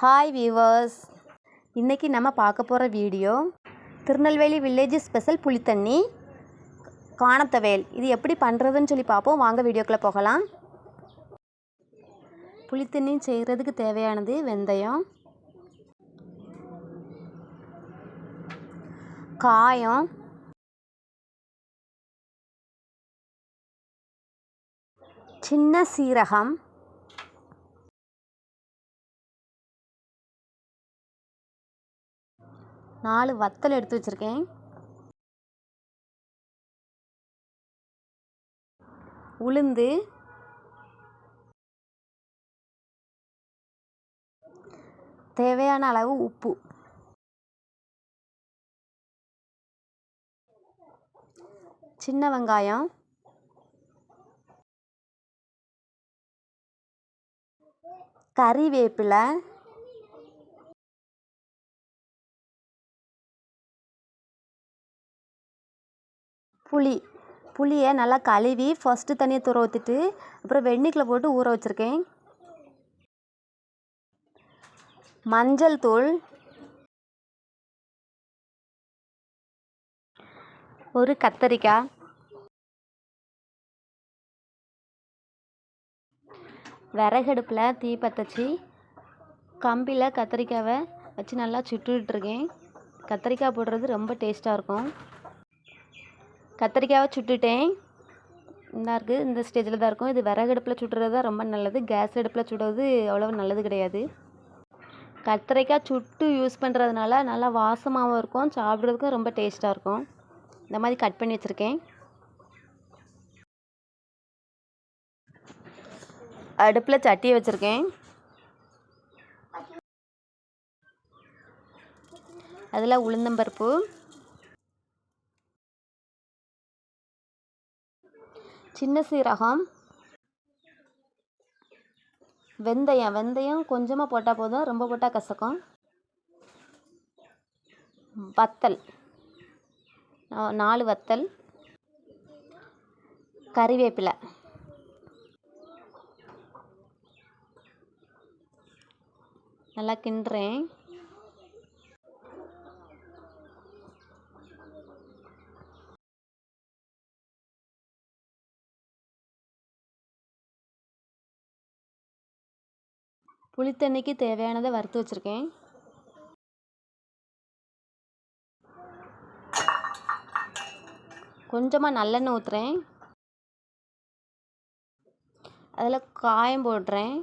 Hi viewers இன்றைக்கி நம்ம பார்க்க போகிற வீடியோ திருநெல்வேலி வில்லேஜ் ஸ்பெஷல் புளித்தண்ணி காணத்தவேல். இது எப்படி பண்ணுறதுன்னு சொல்லி பார்ப்போம். வாங்க வீடியோக்குள்ளே போகலாம். புளித்தண்ணி செய்கிறதுக்கு தேவையானது வெந்தயம் காயம் சின்ன சீரகம் நாலு வத்தல் எடுத்து வச்சுருக்கேன். உளுந்து. தேவையான அளவு உப்பு. சின்ன வெங்காயம். கறிவேப்பிலை. புளி புளியை நல்லா கழுவி ஃபஸ்ட்டு தண்ணியை தூர ஊற்றிட்டு அப்புறம் வெந்நீக்கில் போட்டு ஊற வச்சுருக்கேன். மஞ்சள் தூள் ஒரு கத்தரிக்காய் விறகடுப்பில் தீ பற்றச்சி கம்பியில் கத்திரிக்காவை வச்சு நல்லா சுட்டுட்ருக்கேன் கத்திரிக்காய் போடுறது ரொம்ப டேஸ்ட்டாக இருக்கும். கத்திரிக்காவை சுட்டுட்டேன். இதாக இருக்குது இந்த ஸ்டேஜில் தான் இருக்கும். இது விறகு அடுப்பில் சுடுறது தான் ரொம்ப நல்லது. கேஸ் அடுப்பில் சுடுறது அவ்வளோ நல்லது கிடையாது. கத்திரிக்காய் சுட்டு யூஸ் பண்ணுறதுனால நல்லா வாசமாகவும் இருக்கும். சாப்பிட்றதுக்கும் ரொம்ப டேஸ்ட்டாக இருக்கும். இந்த மாதிரி கட் பண்ணி வச்சுருக்கேன். அடுப்பில் சட்டி வச்சுருக்கேன். அதில் உளுந்தம்பருப்பு சின்ன சீரகம் வெந்தயம் வெந்தயம் கொஞ்சமாக போட்டால் போதும் ரொம்ப போட்டால் கசக்கும். வத்தல் நாலு வத்தல் கறிவேப்பிலை. நல்லா கிண்டுறேன். புளித்தண்ணிக்கு தேவையானதை வறுத்து வச்சுருக்கேன். கொஞ்சமாக நல்லெண்ணெய் ஊற்றுறேன் அதில் காயம் போடுறேன்.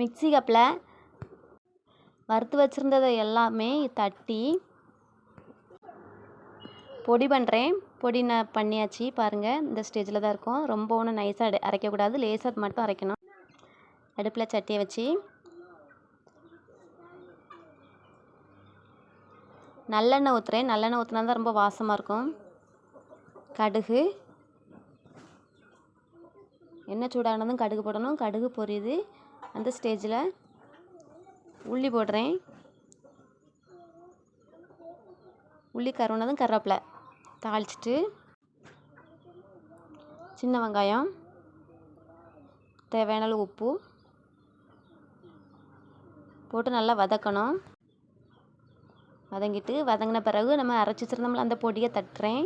மிக்சி கப்பில் வறுத்து வச்சுருந்ததை எல்லாமே தட்டி பொடி பண்ணுறேன் பொடி நான் பண்ணியாச்சு பாருங்கள் இந்த ஸ்டேஜில் தான் இருக்கும். ரொம்ப ஒன்றும் நைஸாக அரைக்கக்கூடாது. லேசாக மட்டும் அரைக்கணும். அடுப்பில் சட்டியை வச்சு. நல்லெண்ணெய் ஊற்றுறேன் நல்லெண்ணெய் ஊற்றினா தான் ரொம்ப வாசமாக இருக்கும். கடுகு. எண்ணெய் சூடானதும் கடுகு போடணும். கடுகு பொரியுது. அந்த ஸ்டேஜில் உள்ளி போடுறேன். உள்ளி கருவுனதும் கருவேப்பிலை. தாளிச்சிட்டு சின்ன வெங்காயம் தேவையான அளவு உப்பு போட்டு நல்லா வதக்கணும். வதங்கிட்டு வதங்கின பிறகு நம்ம அரைச்சி வச்சுருந்தோம்ல அந்த பொடியை தட்டுறேன்.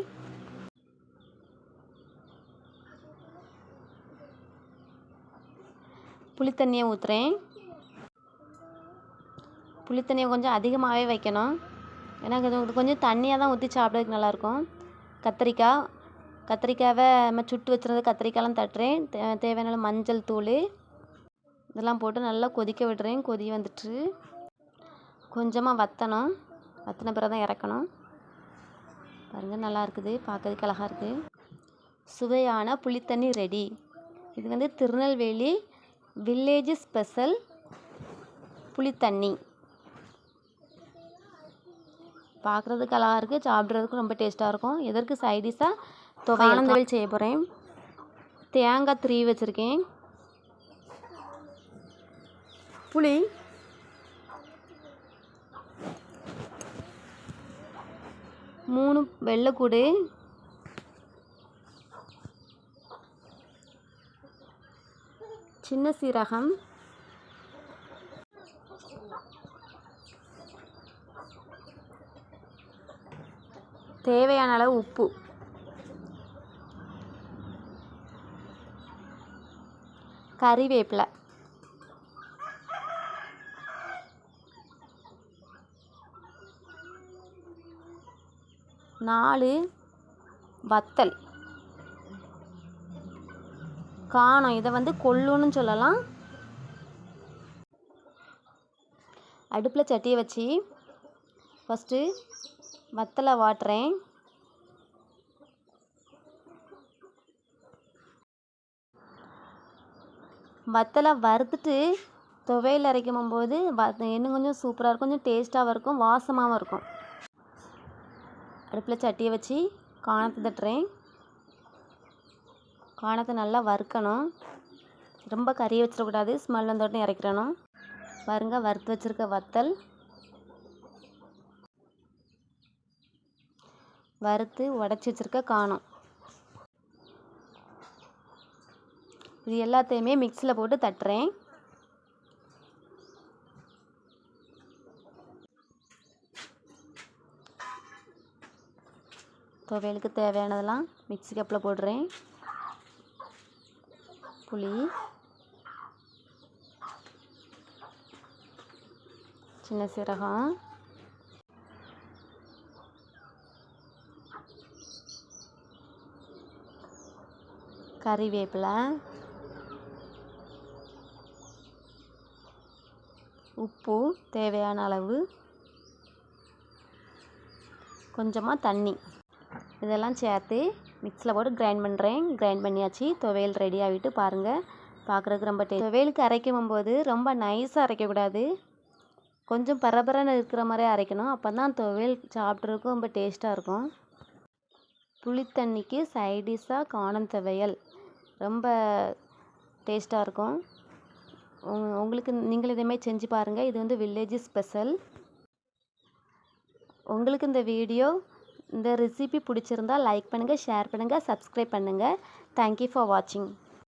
புளித்தண்ணியை ஊற்றுறேன் புளித்தண்ணியை கொஞ்சம் அதிகமாகவே வைக்கணும். ஏன்னா கொஞ்சம் கொஞ்சம் தண்ணியாக தான் ஊற்றி சாப்பிட்றதுக்கு நல்லாயிருக்கும். கத்திரிக்காய் கத்திரிக்காவை நம்ம சுட்டு வச்சுருந்த கத்திரிக்காயெலாம் தட்டுறேன். தே தேவையான மஞ்சள் தூள் இதெல்லாம் போட்டு நல்லா கொதிக்க விடுறேன். கொதி வந்துட்டு கொஞ்சமாக வற்றணும் வற்றின பிறகு தான் இறக்கணும். பாருங்கள் நல்லா இருக்குது. பார்க்கறதுக்கு அழகாக இருக்குது சுவையான புளித்தண்ணி ரெடி இது வந்து திருநெல்வேலி வில்லேஜ் ஸ்பெஷல் புளித்தண்ணி. பார்க்குறதுக்கு அழகாக இருக்குது சாப்பிட்றதுக்கும் ரொம்ப டேஸ்ட்டாக இருக்கும். எதற்கு சைடிஷாக துவையானந்தவள் செய்ய போகிறேன் தேங்காய் த்ரீ வச்சுருக்கேன். புளி. மூணு வெள்ளைக்கூடு. சின்ன சீரகம். தேவையான அளவு உப்பு. கறிவேப்பிலை. நாலு வத்தல். காணம். இதை வந்து கொள்ளுன்னு சொல்லலாம். அடுப்பில் சட்டியை வச்சு ஃபஸ்ட்டு வத்தலை வாட்டுறேன். வத்தலை வறுத்துட்டு துவையல் அரைக்கும் போது வ இன்னும் கொஞ்சம் சூப்பராக இருக்கும் கொஞ்சம் டேஸ்ட்டாகவும் இருக்கும் வாசமாகவும் இருக்கும். அடுப்பில் சட்டியை வச்சு காணத்தை தட்டுறேன். காணத்தை நல்லா வறுக்கணும். ரொம்ப கறியை வச்சிடக்கூடாது ஸ்மெல் வந்தோடனே இறக்கிறணும் பாருங்க வறுத்து வச்சுருக்க வத்தல். வறுத்து உடச்சி வச்சுருக்க காணும். இது எல்லாத்தையுமே மிக்சியில் போட்டு தட்டுறேன். துவையலுக்கு தேவையானதெல்லாம் மிக்ஸி கப்பில் போடுறேன். புளி. சின்ன சீரகம். கறிவேப்பிலை. உப்பு தேவையான அளவு. கொஞ்சமாக தண்ணி. இதெல்லாம் சேர்த்து மிக்ஸில் போட்டு கிரைண்ட் பண்ணுறேன் கிரைண்ட் பண்ணியாச்சு. துவையல் ரெடி ஆகிட்டு பாருங்கள் பார்க்குறதுக்கு ரொம்ப டே துவையலுக்கு அரைக்கும் போது ரொம்ப நைஸாக அரைக்கக்கூடாது. கொஞ்சம் பரபரன்னு இருக்கிற மாதிரி அரைக்கணும். அப்போ தான் துவையல் சாப்பிட்றதுக்கும் ரொம்ப டேஸ்ட்டாக இருக்கும். புளித்தண்ணிக்கு சைடிஷாக காணும் துவையல். ரொம்ப டேஸ்ட்டாக இருக்கும். உங்களுக்கு நீங்கள் இதேமாதிரி செஞ்சு பாருங்கள் இது வந்து வில்லேஜ் ஸ்பெஷல். உங்களுக்கு இந்த வீடியோ இந்த ரெசிபி பிடிச்சிருந்தா லைக் பண்ணுங்கள் ஷேர் பண்ணுங்கள் சப்ஸ்கிரைப் பண்ணுங்கள் தேங்க்யூ ஃபார் வாட்சிங்